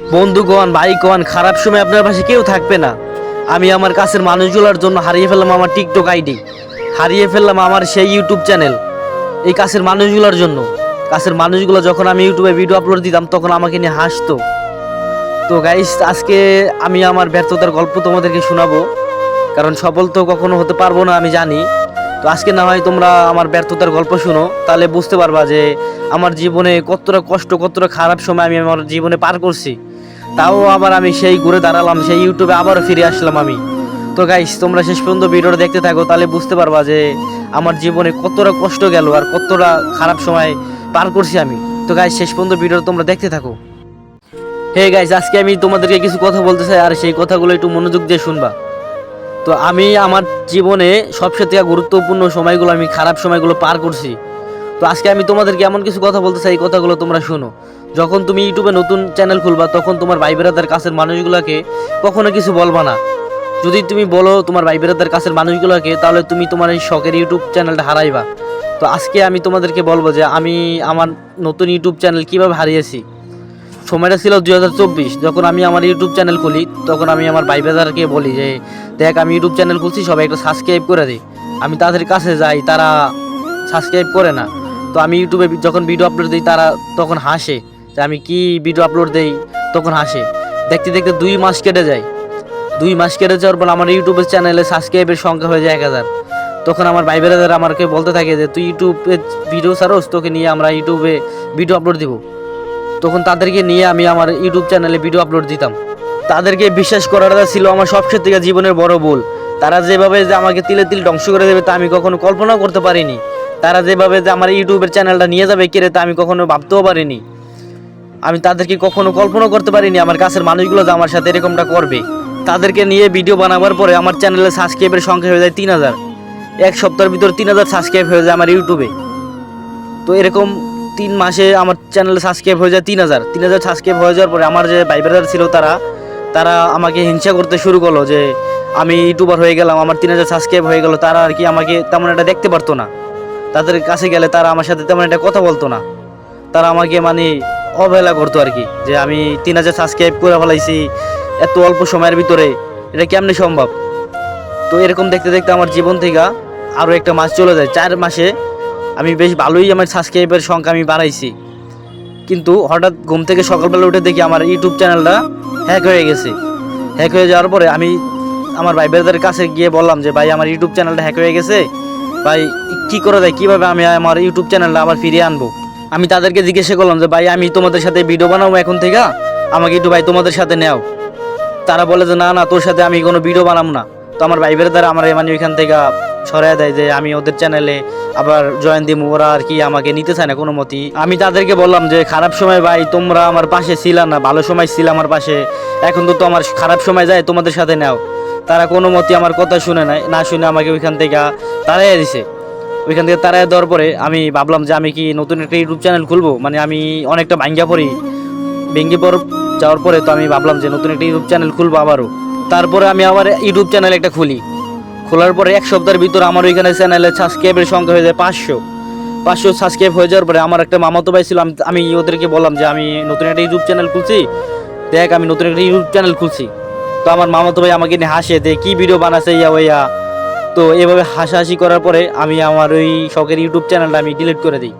বন্ধুগণ, ভাইগণ, খারাপ সময় আপনার পাশে কেউ থাকবে না। আমি আমার কাছের মানুষগুলোর জন্য হারিয়ে ফেললাম আমার টিকটক আইডি হারিয়ে ফেললাম আমার সেই ইউটিউব চ্যানেল এই কাছের মানুষগুলোর জন্য। কাছের মানুষগুলো যখন আমি ইউটিউবে ভিডিও আপলোড দিতাম, তখন আমাকে নিয়ে হাসতো। তো গাইস আজকে আমি আমার ব্যর্থতার গল্প তোমাদেরকে শোনাবো। কারণ সফল তো কখনো হতে পারব না, আমি জানি। তো আজকে না হয় তোমরা আমার ব্যর্থতার গল্প শুনো, তাহলে বুঝতে পারবা যে আমার জীবনে কতটা কষ্ট, কতটা খারাপ সময় আমি আমার জীবনে পার করছি। তাও আবার আমি সেই ঘুরে দাঁড়ালাম, সেই ইউটিউবে আবারও ফিরে আসলাম আমি। তো গাইস তোমরা শেষ পর্যন্ত ভিডিওটা দেখতে থাকো, তাহলে বুঝতে পারবা যে আমার জীবনে কতটা কষ্ট গেল আর কতটা খারাপ সময় পার করছি আমি। তো গাইস শেষ পর্যন্ত ভিডিওটা তোমরা দেখতে থাকো। হে গাইস আজকে আমি তোমাদেরকে কিছু কথা বলতে চাই, আর সেই কথাগুলো একটু মনোযোগ দিয়ে শুনবা। তো আমি আমার জীবনে সবচেয়ে থেকে গুরুত্বপূর্ণ সময়গুলো, আমি খারাপ সময়গুলো পার করছি। তো আজকে আমি তোমাদেরকে এমন কিছু কথা বলতে চাই, এই কথাগুলো তোমরা শোনো। যখন তুমি ইউটিউবে নতুন চ্যানেল খুলবা, তখন তোমার ভাই কাছের মানুষগুলোকে কখনো কিছু বলবা না। যদি তুমি বলো তোমার ভাই কাছের মানুষগুলোকে, তাহলে তুমি তোমার এই শখের ইউটিউব চ্যানেলটা হারাইবা। তো আজকে আমি তোমাদেরকে বলব যে, আমি আমার নতুন ইউটিউব চ্যানেল কীভাবে হারিয়েছি সময়টা ছিল দুই হাজার চব্বিশ। যখন আমি আমার ইউটিউব চ্যানেল খুলি, তখন আমি আমার ভাই বেদারকে বলি যে, দেখ, আমি ইউটিউব চ্যানেল খুলছি, সবাই একটু সাবস্ক্রাইব করে দিই আমি তাদের কাছে যাই, তারা সাবস্ক্রাইব করে না। তো আমি ইউটিউবে যখন ভিডিও আপলোড দিই, তারা তখন হাসে যে, আমি কি ভিডিও আপলোড দেই? তখন হাসে। দেখতে দেখতে দুই মাস কেটে যায়। দুই মাস কেটে যাওয়ার পর আমার ইউটিউবের চ্যানেলে সাবস্ক্রাইবের সংখ্যা হয়ে যায় এক হাজার। তখন আমার ভাই বেড়াদের আমাকে বলতে থাকে যে, তুই ইউটিউবে ভিডিও ছাড়োস, তোকে নিয়ে আমরা ইউটিউবে ভিডিও আপলোড দিব। তখন তাদেরকে নিয়ে আমি আমার ইউটিউব চ্যানেলে ভিডিও আপলোড দিতাম। তাদেরকে বিশ্বাস করাটা ছিল আমার সবচেয়ে থেকে জীবনের বড় ভুল। তারা যেভাবে যে আমাকে তিলে তিল ধ্বংস করে দেবে তা আমি কখনো কল্পনাও করতে পারিনি। তারা যেভাবে যে আমার ইউটিউবের চ্যানেলটা নিয়ে যাবে কেড়ে তা আমি কখনো ভাবতেও পারিনি। আমি তাদেরকে কখনো কল্পনা করতে পারিনি আমার কাছের মানুষগুলো যে আমার সাথে এরকমটা করবে। তাদেরকে নিয়ে ভিডিও বানাবার পরে আমার চ্যানেলে সাবস্ক্রাইবের সংখ্যা হয়ে যায় তিন হাজার। এক সপ্তাহের ভিতর তিন হাজার সাবস্ক্রাইব হয়ে যায় আমার ইউটিউবে। তো এরকম তিন মাসে আমার চ্যানেলে সাবস্ক্রাইব হয়ে যায় তিন হাজার। তিন হাজার সাবস্ক্রাইব হয়ে যাওয়ার পরে আমার যে ভাই ব্রাদার ছিল তারা তারা আমাকে হিংসা করতে শুরু করল যে আমি ইউটিউবার হয়ে গেলাম, আমার তিন হাজার সাবস্ক্রাইব হয়ে গেল, তারা আর কি আমাকে তেমন একটা দেখতে পারতো না। তাদের কাছে গেলে তারা আমার সাথে তেমন একটা কথা বলতো না। তারা আমাকে মানে অবহেলা করতো আর কি, যে আমি তিন হাজার সাবস্ক্রাইব করে ফেলাইছি এত অল্প সময়ের ভিতরে, এটা কেমনে সম্ভব? তো এরকম দেখতে দেখতে আমার জীবন থেকে আরও একটা মাস চলে যায়। চার মাসে আমি বেশ ভালোই আমার সাবস্ক্রাইবের সংখ্যা আমি বাড়াইছি। কিন্তু হঠাৎ ঘুম থেকে সকালবেলা উঠে দেখি আমার ইউটিউব চ্যানেলটা হ্যাক হয়ে গেছে। হ্যাক হয়ে যাওয়ার পরে আমি আমার ভাই বেদাদের কাছে গিয়ে বললাম যে, ভাই, আমার ইউটিউব চ্যানেলটা হ্যাক হয়ে গেছে। ভাই, কি করে দেয় কীভাবে আমি আমার ইউটিউব চ্যানেলটা আবার ফিরিয়ে আনব? আমি তাদেরকে জিজ্ঞাসা করলাম যে, ভাই, আমি তোমাদের সাথে ভিডিও বানাবো এখন থেকে। আমাকে একটু ভাই তোমাদের সাথে নেও। তারা বলে যে, না না, তোর সাথে আমি কোনো ভিডিও বানাবো না। তো আমার ভাই বেড়াদার আমার মানে ওইখান থেকে সরাই দেয় যে আমি ওদের চ্যানেলে আবার জয়েন দিব ওরা আর কি আমাকে নিতে চায় না কোনো মতি আমি তাদেরকে বললাম যে, খারাপ সময় ভাই, তোমরা আমার পাশে ছিল না, ভালো সময় ছিল আমার পাশে। এখন তো তো আমার খারাপ সময় যায়, তোমাদের সাথে নাও। তারা কোনো মতি আমার কথা শুনে নাই, না শুনে আমাকে ওইখান থেকে তাড়াইয়া দিছে। ওইখান থেকে তাড়াইয়া দেওয়ার পরে আমি ভাবলাম যে, আমি কি নতুন একটা ইউটিউব চ্যানেল খুলবো? মানে আমি অনেকটা ভাঙ্গা পড়ি। ভেঙ্গে পর যাওয়ার পরে তো আমি ভাবলাম যে, নতুন একটা ইউটিউব চ্যানেল খুলবো আবারও। তারপরে আমি আবার ইউটিউব চ্যানেল একটা খুলি। খোলার পরে এক সপ্তাহের ভিতর আমার ওইখানে চ্যানেলে সাবস্ক্রাইবের সংখ্যা হয়ে যায় পাঁচশো। পাঁচশো সাবস্ক্রাইব হয়ে যাওয়ার পরে আমার একটা মামাতো ভাই ছিল, আমি- ওদেরকে বললাম যে আমি নতুন একটা ইউটিউব চ্যানেল খুলছি। দেখ, আমি নতুন একটা ইউটিউব চ্যানেল খুলছি। তো আমার মামাতো ভাই আমাকে নিয়ে হাসে, দে, কী ভিডিও বানাচ্ছে ইয়া ওইয়া তো এভাবে হাসাহাসি করার পরে আমি আমার ওই শখের ইউটিউব চ্যানেলটা আমি ডিলিট করে দিই।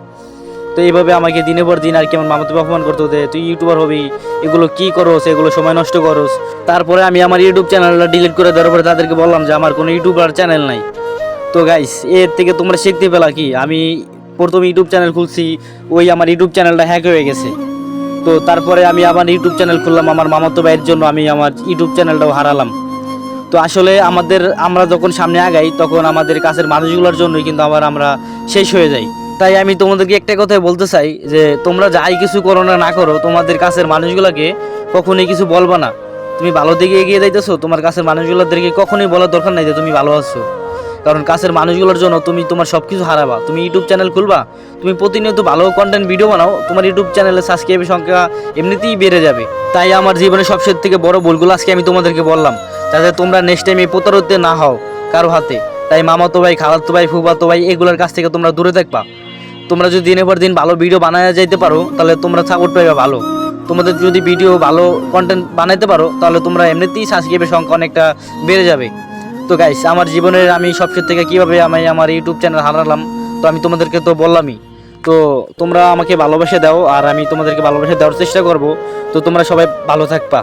তো এইভাবে আমাকে দিনের পর দিন আর কি আমার অপমান করতো যে, তুই ইউটিউবার হবি, এগুলো কি করোস, এগুলো সময় নষ্ট করোস? তারপরে আমি আমার ইউটিউব চ্যানেলটা ডিলিট করে দেওয়ার পরে তাদেরকে বললাম যে, আমার কোনো ইউটিউবার চ্যানেল নাই। তো গাইস এর থেকে তোমরা শিখতে পেলা কি? আমি প্রথম ইউটিউব চ্যানেল খুলছি, ওই আমার ইউটিউব চ্যানেলটা হ্যাক হয়ে গেছে। তো তারপরে আমি আবার ইউটিউব চ্যানেল খুললাম, আমার মামাতো ভাইয়ের জন্য আমি আমার ইউটিউব চ্যানেলটাও হারালাম। তো আসলে আমাদের, আমরা যখন সামনে আগাই, তখন আমাদের কাছের মানুষগুলোর জন্যই কিন্তু আবার আমরা শেষ হয়ে যাই। তাই আমি তোমাদেরকে একটা কথাই বলতে চাই যে তোমরা যাই কিছু করো না না করো, তোমাদের কাছের মানুষগুলোকে কখনোই কিছু বলবা না। তুমি ভালো দিকে এগিয়ে যাইতেছো, তোমার কাছের মানুষগুলোদেরকে কখনোই বলার দরকার নাই যে তুমি ভালো আছো। কারণ কাছের মানুষগুলোর জন্য তুমি তোমার সব কিছু হারাবা। তুমি ইউটিউব চ্যানেল খুলবা, তুমি প্রতিনিয়ত ভালো কন্টেন্ট ভিডিও বানাও, তোমার ইউটিউব চ্যানেলে সাবস্ক্রাইবের সংখ্যা এমনিতেই বেড়ে যাবে। তাই আমার জীবনে সবচেয়ে থেকে বড় ভুলগুলো আজকে আমি তোমাদেরকে বললাম, যাতে তোমরা নেক্সট টাইম এই প্রতারতে না হও কারও হাতে। তাই মামাতো ভাই, খালাতো ভাই, ফুফাতো ভাই, এগুলোর কাছ থেকে তোমরা দূরে থাকবা। তোমরা যদি দিনের পর দিন ভালো ভিডিও বানায় যাইতে পারো, তাহলে তোমরা সাপোর্ট পাইবা ভালো। তোমাদের যদি ভিডিও ভালো কন্টেন্ট বানাইতে পারো, তাহলে তোমরা এমনিতেই সাবস্ক্রাইবের সংখ্যা অনেকটা বেড়ে যাবে। তো গাইস আমার জীবনের আমি সবচেয়ে থেকে কীভাবে আমি আমার ইউটিউব চ্যানেল হারালাম, তো আমি তোমাদেরকে তো বললামই। তো তোমরা আমাকে ভালোবাসা দাও, আর আমি তোমাদেরকে ভালোবাসা দেওয়ার চেষ্টা করব। তো তোমরা সবাই ভালো থাকবা।